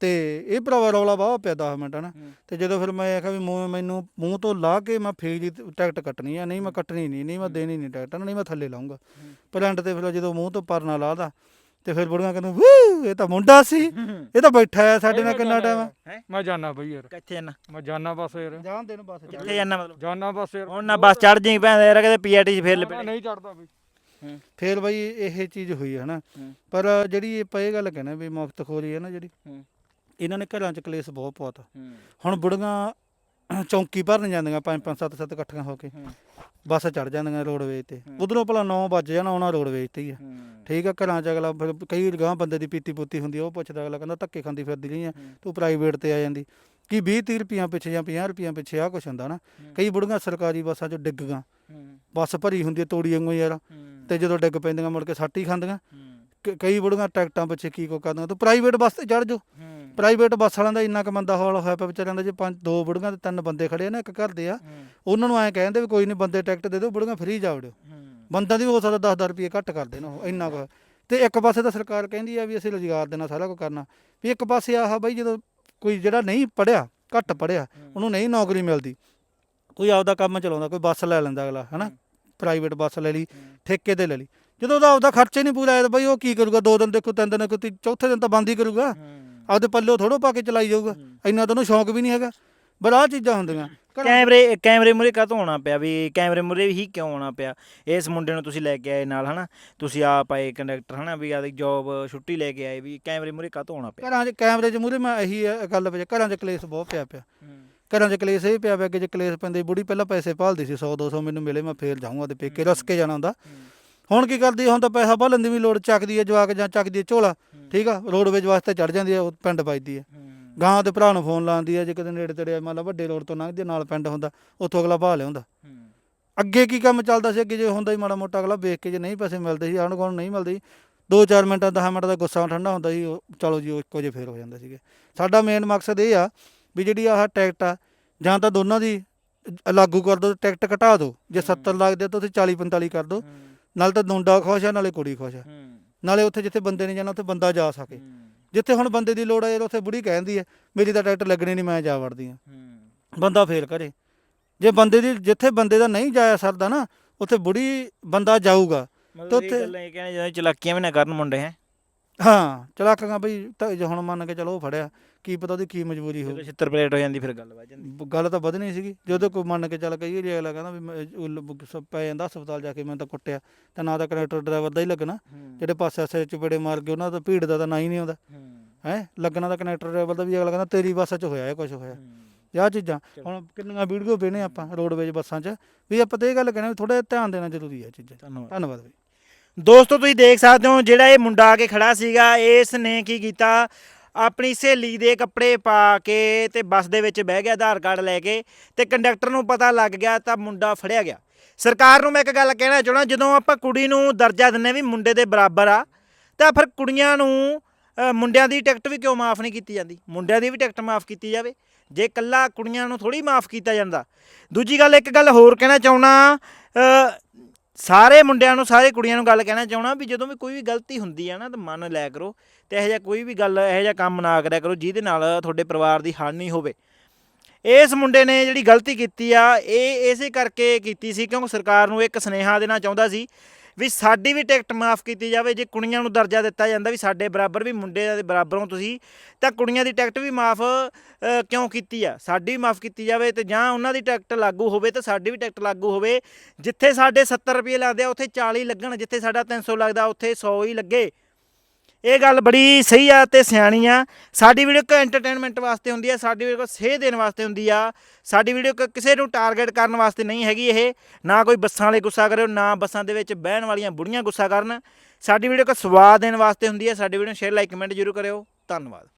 ਤੇ ਇਹ ਭਰਾਵਾ ਰੌਲਾ ਬਾਹ ਪਿਆ 10 ਮਿੰਟ ਹਨਾ? ਤੇ ਜਦੋਂ ਫਿਰ ਮੈਂ ਆਖਿਆ ਵੀ ਮੂੰਹ ਮੈਨੂੰ ਮੂੰਹ ਤੋਂ ਲਾ ਕੇ ਮੈਂ ਫੇਰ ਹੀ ਟਿਕਟ ਕੱਟਣੀ ਆ ਨਹੀਂ ਮੈਂ ਕੱਟਣੀ ਨਹੀਂ ਨਹੀਂ ਮੈਂ ਦੇਣੀ ਨਹੀਂ ਟਿਕਟ ਨਹੀਂ ਮੈਂ ਥੱਲੇ ਲਾਉਂਗਾ ਐਂਡ ਤੇ ਫਿਰ ਜਦੋਂ ਮੂੰਹ ਤੋਂ ਪਰਨਾ ਲਾਦਾ ਤੇ ਫਿਰ ਬੁੜੀਆਂ ਕਹਿੰਦੇ ਵੂ ਇਹ ਤਾਂ ਮੁੰਡਾ ਸੀ। ਇਹ ਤਾਂ ਬੈਠਾ ਆ ਸਾਡੇ ਨਾਲ ਕਿੰਨਾ ਟਾਈਮ ਹੈ? ਮੈਂ ਜਾਣਾ ਬਈ ਯਾਰ। ਕਿੱਥੇ ਜਾਣਾ ਮੈਂ ਜਾਣਾ ਬਸ ਯਾਰ। ਜਾਣ ਦੇਣ ਬਸ ਕਿੱਥੇ ਜਾਣਾ ਮਤਲਬ? ਜਾਣਾ ਬਸ ਯਾਰ। ਹੁਣ ਨਾ ਬੱਸ ਚੜ ਜਾਈ ਭੈਣ ਯਾਰ ਕਿਤੇ ਪੀਆਰਟੀ 'ਚ ਫੇਰ ਨਾ, ਲਪੇੜੇ ਨਹੀਂ ਚੜਦਾ ਬਈ। ਫੇਰ ਬਈ ਇਹ ਚੀਜ਼ ਹੋਈ ਹੈ ਨਾ ਹੂੰ। ਪਰ ਜਿਹੜੀ ਆਪਾਂ ਇਹ ਗੱਲ ਕਹਿੰਦੇ ਵੀ ਮੁਫਤ ਖੋਰੀ ਹੈ ਨਾ ਜਿਹੜੀ ਹੂੰ। ਇਹਨਾਂ ਨੇ ਘਰਾਂ 'ਚ ਕਲੇਸ਼ ਬਹੁਤ ਪਾਤਾ ਹੁਣ ਬੁੜੀਆਂ ਚੌਂਕੀ ਭਰਨ ਜਾਂਦੀਆਂ ਪੰਜ ਪੰਜ ਸੱਤ ਸੱਤ ਇਕੱਠੀਆਂ ਹੋ ਕੇ। ਬੱਸ ਚੜ ਜਾਂਦੀਆਂ ਰੋਡਵੇਜ ਤੇ। ਉਧਰੋਂ ਭਲਾ 9 ਵਜੇ ਜਾਣਾ ਉਹਨਾਂ ਰੋਡਵੇਜ ਤੇ ਹੀ ਆ। ਠੀਕ ਆ ਘਰਾਂ 'ਚ ਅਗਲਾ ਫਿਰ ਕਈ ਗਾਂ ਬੰਦੇ ਦੀ ਪੀਤੀ ਪੁੱਤੀ ਹੁੰਦੀ ਆ, ਉਹ ਪੁੱਛਦਾ ਅਗਲਾ ਕਹਿੰਦਾ ਧੱਕੇ ਖਾਂਦੀ ਫਿਰਦੀ ਰਹੀ ਆ ਤੂੰ ਪ੍ਰਾਈਵੇਟ ਤੇ ਆ ਜਾਂਦੀ। ਕੀ 20 30 ਰੁਪਈਆਂ ਪਿੱਛੇ ਜਾਂ 50 ਰੁਪਈਆਂ ਪਿੱਛੇ ਆ ਕੁਛ ਹੁੰਦਾ ਨਾ। ਕਈ ਬੁੜੀਆਂ ਸਰਕਾਰੀ ਬੱਸਾਂ 'ਚ ਡਿੱਗ ਗਾਂ ਬੱਸ ਭਰੀ ਹੁੰਦੀ ਹੈ ਤੋੜੀ ਵਾਂਗੂ ਯਾਰ। ਤੇ ਜਦੋਂ ਡਿੱਗ ਪੈਂਦੀਆਂ ਮੁੜ ਕੇ ਸੱਟ ਹੀ ਖਾਂਦੀਆਂ। ਕ- ਕਈ ਬੁੜੀਆਂ ਟਿਕਟਾਂ ਪਿੱਛੇ ਕੀ ਕੋ ਕਰਦੀਆਂ। ਤੂੰ ਪ੍ਰਾਈਵੇਟ ਬੱਸ ਤੇ ਚੜ ਜਾਓ। ਪ੍ਰਾਈਵੇਟ ਬੱਸ ਵਾਲਿਆਂ ਦਾ ਇੰਨਾ ਕੁ ਮੰਦਾ ਹਾਲ ਹੋਇਆ ਪਿਆ ਵਿਚਾਰਿਆਂ ਦਾ ਜੇ ਪੰਜ ਦੋ ਬੁੜੀਆਂ ਤੇ ਤਿੰਨ ਬੰਦੇ ਖੜੇ ਨਾ ਇੱਕ ਘਰ ਦੇ ਆ ਉਹਨਾਂ ਨੂੰ ਐਂ ਕਹਿੰਦੇ ਵੀ ਕੋਈ ਨਹੀਂ ਬੰਦੇ ਟਿਕਟ ਦੇ ਦਿਓ ਬੁੜੀਆਂ ਫ੍ਰੀ ਜਾ ਵੜਿਓ। ਬੰਦਾ ਦੀ ਹੋ ਸਕਦਾ 10-10 ਰੁਪਏ ਘੱਟ ਕਰ ਦੇਣ ਉਹ ਇੰਨਾ ਕੁ। ਤੇ ਇੱਕ ਪਾਸੇ ਤਾਂ ਸਰਕਾਰ ਕਹਿੰਦੀ ਆ ਵੀ ਅਸੀਂ ਰੁਜ਼ਗਾਰ ਦੇਣਾ ਸਾਰਾ ਕੁਝ ਕਰਨਾ। ਵੀ ਇੱਕ ਪਾਸੇ ਆਹ ਬਈ ਜਦੋਂ ਕੋਈ ਜਿਹੜਾ ਨਹੀਂ ਪੜਿਆ ਘੱਟ ਪੜਿਆ ਉਹਨੂੰ ਨਹੀਂ ਨੌਕਰੀ ਮਿਲਦੀ। ਕੋਈ ਆਪਦਾ ਕੰਮ ਚਲਾਉਂਦਾ ਕੋਈ ਬੱਸ ਲੈ ਲੈਂਦਾ ਅਗਲਾ ਹਨਾ? ਪ੍ਰਾਈਵੇਟ ਬੱਸ ਲੈ ਲਈ ਠੇਕੇ ਤੇ ਲੈ ਲਈ। ਜਦੋਂ ਉਹਦਾ ਆਪਦਾ ਖਰਚਾ ਨਹੀਂ ਪੂਰਾ ਆਇਆ ਤਾਂ ਬਈ ਉਹ ਕੀ ਕਰੂਗਾ? ਦੋ ਦਿਨ ਦੇਖੋ ਤਿੰਨ ਦਿਨ ਦੇਖੋ ਚੌਥੇ ਦਿਨ ਤਾਂ ਬੰਦ ਹੀ ਕਰੂਗਾ। ਆਪਦੇ ਪੱਲੇ ਥੋੜੋ ਪਾ ਕੇ ਚਲਾਈ ਜਾਊਗਾ। ਇੰਨਾ ਤਾਂ ਉਹਨੂੰ ਸ਼ੌਂਕ ਵੀ ਨਹੀਂ ਹੈਗਾ। ਪਰ ਆਹ ਚੀਜ਼ਾਂ ਹੁੰਦੀਆਂ। ਕੈਮਰੇ ਕੈਮਰੇ ਮੁਰੇ ਕਾਹਤੋਂ ਆਉਣਾ ਪਿਆ ਵੀ ਕੈਮਰੇ ਮੁਰੇ ਹੀ ਕਿਉਂ ਆਉਣਾ ਪਿਆ? ਇਸ ਮੁੰਡੇ ਨੂੰ ਤੁਸੀਂ ਲੈ ਕੇ ਆਏ ਨਾਲ ਹਨਾ? ਤੁਸੀਂ ਆਪ ਆਏ ਕੰਡਕਟਰ ਹਨਾ? ਵੀ ਆਦੀ ਜੌਬ ਛੁੱਟੀ ਲੈ ਕੇ ਆਏ ਵੀ ਕੈਮਰੇ ਮੁਰੇ ਕਾਹਤੋਂ ਆਉਣਾ ਪਿਆ? ਘਰਾਂ 'ਚ ਕੈਮਰੇ 'ਚ ਮੂਰੇ ਮੈਂ ਇਹੀ ਗੱਲ ਵਜੇ ਘਰਾਂ 'ਚ ਕਲੇਸ਼ ਬਹੁਤ ਪਿਆ ਪਿਆ। ਘਰਾਂ 'ਚ ਕਲੇਸ਼ ਇਹ ਪਿਆ ਪਿਆ ਕਿ ਜੇ ਕਲੇਸ਼ ਪੈਂਦੇ ਬੁੜੀ ਪਹਿਲਾਂ ਪੈਸੇ ਭਾਲਦੀ ਸੀ 100 200 ਮੈਨੂੰ ਮਿਲੇ ਮੈਂ ਫੇਰ ਜਾਊਂਗਾ ਤੇ ਪੇਕੇ ਰਸ ਕੇ ਜਾਣਾ ਹੁੰਦਾ। ਹੁਣ ਕੀ ਕਰਦੀ? ਹੁਣ ਤਾਂ ਪੈਸਾ ਭਾਲਣ ਦੀ ਵੀ ਲੋੜ ਚੱਕਦੀ ਹੈ ਜਵਾਕ ਜਾਂ ਚੱਕਦੀ ਹੈ ਝੋਲਾ ਠੀਕ ਆ? ਰੋਡਵੇਜ ਵਾਸਤੇ ਚੜ ਜਾਂਦੀ ਹੈ ਉਹ ਪਿੰਡ ਵੱਜਦੀ ਹੈ। ਗਾਂ ਤੇ ਭਰਾ ਨੂੰ ਫੋਨ ਲਾਉਂਦੀ ਹੈ ਜੇ ਕਿਤੇ ਨੇੜੇ ਤੇੜੇ ਮੰਨ ਲਾ ਵੱਡੇ ਰੋਡ ਤੋਂ ਲੰਘਦੀ ਹੈ, ਨਾਲ ਪਿੰਡ ਹੁੰਦਾ ਉੱਥੋਂ ਅਗਲਾ ਭਾਲ ਲਿਆਉਂਦਾ। ਅੱਗੇ ਕੀ ਕੰਮ ਚੱਲਦਾ ਸੀ? ਅੱਗੇ ਜੇ ਹੁੰਦਾ ਹੀ ਮਾੜਾ ਮੋਟਾ ਅਗਲਾ ਵੇਖ ਕੇ ਜੇ ਨਹੀਂ ਪੈਸੇ ਮਿਲਦੇ ਸੀ ਆਣ ਕੋਲ ਨਹੀਂ ਮਿਲਦੇ ਸੀ 2-4 ਮਿੰਟਾਂ 10 ਮਿੰਟ ਦਾ ਗੁੱਸਾ ਠੰਡਾ ਹੁੰਦਾ ਸੀ ਉਹ ਚਲੋ ਜੀ ਉਹ ਇੱਕੋ ਜਿਹੇ ਫੇਰ ਹੋ ਜਾਂਦੇ ਸੀਗੇ। ਸਾਡਾ ਮੇਨ ਮਕਸਦ ਇਹ ਆ ਵੀ ਜਿਹੜੀ ਆਹ ਟਿਕਟ ਆ ਜਾਂ ਤਾਂ ਦੋਨਾਂ ਦੀ ਲਾਗੂ ਕਰ ਦਿਓ ਟਿਕਟ ਘਟਾ ਦਿਓ ਜੇ 70 ਲੱਗਦੇ ਆ ਤਾਂ ਤੁਸੀਂ 40 45 ਕਰ ਦਿਓ ਨਾਲ ਤਾਂ ਮੁੰਡਾ ਖੁਸ਼ ਆ ਨਾਲੇ ਕੁੜੀ ਖੁਸ਼ ਆ। ਨਾਲੇ ਉੱਥੇ ਜਿੱਥੇ ਬੰਦੇ ਨਹੀਂ ਜਾਣਾ ਉੱਥੇ ਬੰਦਾ ਜਾ ਸਕੇ। ਜਿੱਥੇ ਹੁਣ ਬੰਦੇ ਦੀ ਲੋੜ ਹੈ ਉੱਥੇ ਬੁੜੀ ਕਹਿੰਦੀ ਹੈ ਮੇਰੀ ਤਾਂ ਟਿਕਟ ਲੱਗਣੀ ਨਹੀਂ ਮੈਂ ਜਾ ਵੜਦੀ ਆ। ਬੰਦਾ ਫੇਰ ਕਰੇ। ਜੇ ਬੰਦੇ ਦੀ ਜਿੱਥੇ ਬੰਦੇ ਦਾ ਨਹੀਂ ਜਾਇਆ ਸਰਦਾ ਨਾ ਉੱਥੇ ਬੁੜੀ ਬੰਦਾ ਜਾਊਗਾ। ਮਤਲਬ ਇਹ ਉੱਥੇ- ਗੱਲਾਂ ਇਹ ਕਹਿੰਦੇ ਜਦੋਂ ਚਲਾਕੀਆਂ ਵੀ ਨਾ ਕਰਨ ਮੁੰਡੇ ਹੈ। ਹਾਂ ਚਲਾਕਾਂ ਬਈ ਤਾਂ ਜੇ ਹੁਣ ਮੰਨ ਕੇ ਚਲੋ ਉਹ ਫੜਿਆ। ਕੀ ਪਤਾ ਉਹਦੀ ਕੀ ਮਜਬੂਰੀ ਹੋ ਜਦੋਂ ਛਿੱਤਰ ਪਲੇਟ ਹੋ ਜਾਂਦੀ ਫਿਰ ਗੱਲ ਵੱਜ ਜਾਂਦੀ। ਬ- ਗੱਲ ਤਾਂ ਵਧਣੀ ਸੀਗੀ। ਜਦੋਂ ਕੋਈ ਮੰਨ ਕੇ ਚੱਲ ਕਹੀਏ ਜੇ ਅਗਲਾ ਕਹਿੰਦਾ ਵੀ ਮੈਂ ਉਹ ਲ- ਬ- ਸ- ਪੈ ਜਾਂਦਾ ਹਸਪਤਾਲ ਜਾ ਕੇ ਮੈਂ ਤਾਂ ਕੁੱਟਿਆ। ਤਾਂ ਨਾ ਤਾਂ ਕੰਡਕਟਰ ਡਰਾਈਵਰ ਦਾ ਹੀ ਲੱਗਣਾ। ਜਿਹੜੇ ਪਾਸੇ ਆਸੇ ਚਪੇੜੇ ਮਾਰ ਕੇ ਉਹਨਾਂ ਦਾ ਭੀੜ ਦਾ ਤਾਂ ਨਾ ਹੀ ਨਹੀਂ ਆਉਂਦਾ। ਹੈ। ਲੱਗਣਾ ਤਾਂ ਕੰਡਕਟਰ ਡਰਾਈਵਰ ਦਾ ਵੀ ਅਗਲਾ ਕਹਿੰਦਾ ਤੇਰੀ ਬੱਸ 'ਚ ਹੋਇਆ ਇਹ ਕੁਝ ਹੋਇਆ। ਆਹ ਚੀਜ਼ਾਂ। ਹੁਣ ਕਿੰਨੀਆਂ ਵੀਡੀਓ ਵੇਨੇ ਆਪਾਂ ਰੋਡਵੇਜ ਬੱਸਾਂ 'ਚ। ਵੀ ਆਪਾਂ ਤਾਂ ਇਹ ਗੱਲ ਕਹਿੰਦੇ ਥੋੜਾ ਧਿਆਨ ਦੇਣਾ ਜ਼ਰੂਰੀ ਹੈ ਚੀਜ਼ਾਂ। 'ਚ। ਧੰਨਵਾਦ। ਧੰਨਵਾਦ ਬਈ। ਦੋਸਤੋ ਤੁਸੀਂ ਦੇਖ ਸਕਦੇ ਹੋ ਜਿਹੜਾ ਇਹ ਮੁੰਡਾ ਆ ਕੇ ਖੜਾ ਸੀਗਾ। ਇਸ ਨੇ ਕੀ ਕੀਤਾ? ਆਪਣੀ ਸਹੇਲੀ ਦੇ ਕੱਪੜੇ ਪਾ ਕੇ ਤੇ ਬੱਸ ਦੇ ਵਿੱਚ ਬਹਿ ਗਿਆ, ਆਧਾਰ ਕਾਰਡ ਲੈ ਕੇ ਤੇ ਕੰਡਕਟਰ ਨੂੰ ਪਤਾ ਲੱਗ ਗਿਆ ਤਾਂ ਮੁੰਡਾ ਫੜਿਆ ਗਿਆ। ਸਰਕਾਰ ਨੂੰ ਮੈਂ ਇੱਕ ਗੱਲ ਕਹਿਣਾ ਚਾਹਣਾ ਜਦੋਂ ਆਪਾਂ ਕੁੜੀ ਨੂੰ ਦਰਜਾ ਦਿੰਨੇ ਵੀ ਮੁੰਡੇ ਦੇ ਬਰਾਬਰ ਆ, ਤਾਂ ਫਿਰ ਕੁੜੀਆਂ ਨੂੰ ਮੁੰਡਿਆਂ ਦੀ ਟਿਕਟ ਵੀ ਕਿਉਂ ਮਾਫ ਨਹੀਂ ਕੀਤੀ ਜਾਂਦੀ? ਮੁੰਡਿਆਂ ਦੀ ਵੀ ਟਿਕਟ ਮਾਫ ਕੀਤੀ ਜਾਵੇ। ਜੇ ਕੱਲਾ ਕੁੜੀਆਂ ਨੂੰ ਥੋੜੀ ਮਾਫ ਕੀਤਾ ਜਾਂਦਾ। ਦੂਜੀ ਗੱਲ, ਇੱਕ ਗੱਲ ਹੋਰ ਕਹਿਣਾ ਚਾਹਣਾ ਸਾਰੇ ਮੁੰਡਿਆਂ ਨੂੰ, ਸਾਰੇ ਕੁੜੀਆਂ ਨੂੰ ਗੱਲ ਕਹਿਣਾ ਚਾਹਣਾ ਵੀ ਜਦੋਂ ਵੀ ਕੋਈ ਵੀ ਗਲਤੀ ਹੁੰਦੀ ਹੈ ਨਾ, ਤਾਂ ਮੰਨ ਲਿਆ ਕਰੋ ਤੇ ਇਹੋ ਜਿਹਾ ਕੋਈ ਵੀ ਗੱਲ, ਇਹੋ ਜਿਹਾ ਕੰਮ ਨਾ ਕਰਿਆ ਕਰੋ ਜਿਹਦੇ ਨਾਲ ਤੁਹਾਡੇ ਪਰਿਵਾਰ ਦੀ ਹਾਨੀ ਹੋਵੇ। ਇਸ ਮੁੰਡੇ ਨੇ ਜਿਹੜੀ ਗਲਤੀ ਕੀਤੀ ਆ, ਇਹ ਇਸੇ ਕਰਕੇ ਕੀਤੀ ਸੀ ਕਿਉਂਕਿ ਸਰਕਾਰ ਨੂੰ ਇੱਕ ਸੁਨੇਹਾ ਦੇਣਾ ਚਾਹੁੰਦਾ ਸੀ ਵੀ ਸਾਡੀ ਵੀ ਟਿਕਟ ਮਾਫ ਕੀਤੀ ਜਾਵੇ, ਜੇ ਕੁੜੀਆਂ ਨੂੰ ਦਰਜਾ ਦਿੱਤਾ ਜਾਂਦਾ ਵੀ ਸਾਡੇ ਬਰਾਬਰ ਵੀ ਮੁੰਡੇ ਦੇ ਬਰਾਬਰ ਹੋ ਤੁਸੀਂ, ਤਾਂ ਕੁੜੀਆਂ ਦੀ ਟਿਕਟ ਵੀ ਮਾਫ ਕਿਉਂ ਕੀਤੀ ਆ? ਸਾਡੀ ਵੀ ਮਾਫ ਕੀਤੀ ਜਾਵੇ ਤੇ ਜਾਂ ਉਹਨਾਂ ਦੀ ਟਿਕਟ ਲਾਗੂ ਹੋਵੇ ਤਾਂ ਸਾਡੀ ਵੀ ਟਿਕਟ ਲਾਗੂ ਹੋਵੇ। ਜਿੱਥੇ ਸਾਡੇ 70 ਰੁਪਏ ਲੱਗਦੇ ਆ, ਉੱਥੇ 40 ਲੱਗਣ, ਜਿੱਥੇ ਸਾਡਾ 300 ਲੱਗਦਾ, ਉੱਥੇ 100 ਹੀ ਲੱਗੇ। ਇਹ ਗੱਲ ਬੜੀ ਸਹੀ ਆ ਤੇ ਸਿਆਣੀ ਆ। ਸਾਡੀ ਵੀਡੀਓ ਇੱਕ ਐਂਟਰਟੇਨਮੈਂਟ ਵਾਸਤੇ ਹੁੰਦੀ ਆ, ਸਾਡੀ ਵੀਡੀਓ ਕੋ ਸੇਧ ਦੇਣ ਵਾਸਤੇ ਹੁੰਦੀ ਆ। ਸਾਡੀ ਵੀਡੀਓ ਕੋ ਕਿਸੇ ਨੂੰ ਟਾਰਗੇਟ ਕਰਨ ਵਾਸਤੇ ਨਹੀਂ ਹੈਗੀ ਇਹ। ਨਾ ਕੋਈ ਬੱਸਾਂ ਵਾਲੇ ਗੁੱਸਾ ਕਰਿਓ, ਨਾ ਬੱਸਾਂ ਦੇ ਵਿੱਚ ਬਹਿਣ ਵਾਲੀਆਂ ਬੁੜੀਆਂ ਗੁੱਸਾ ਕਰਨ। ਸਾਡੀ ਵੀਡੀਓ ਇੱਕ ਸਵਾਦ ਦੇਣ ਵਾਸਤੇ ਹੁੰਦੀ ਆ। ਸਾਡੀ ਵੀਡੀਓ ਨੂੰ ਸ਼ੇਅਰ ਲਾਈਕ ਕਮੈਂਟ ਜ਼ਰੂਰ ਕਰਿਓ। ਧੰਨਵਾਦ।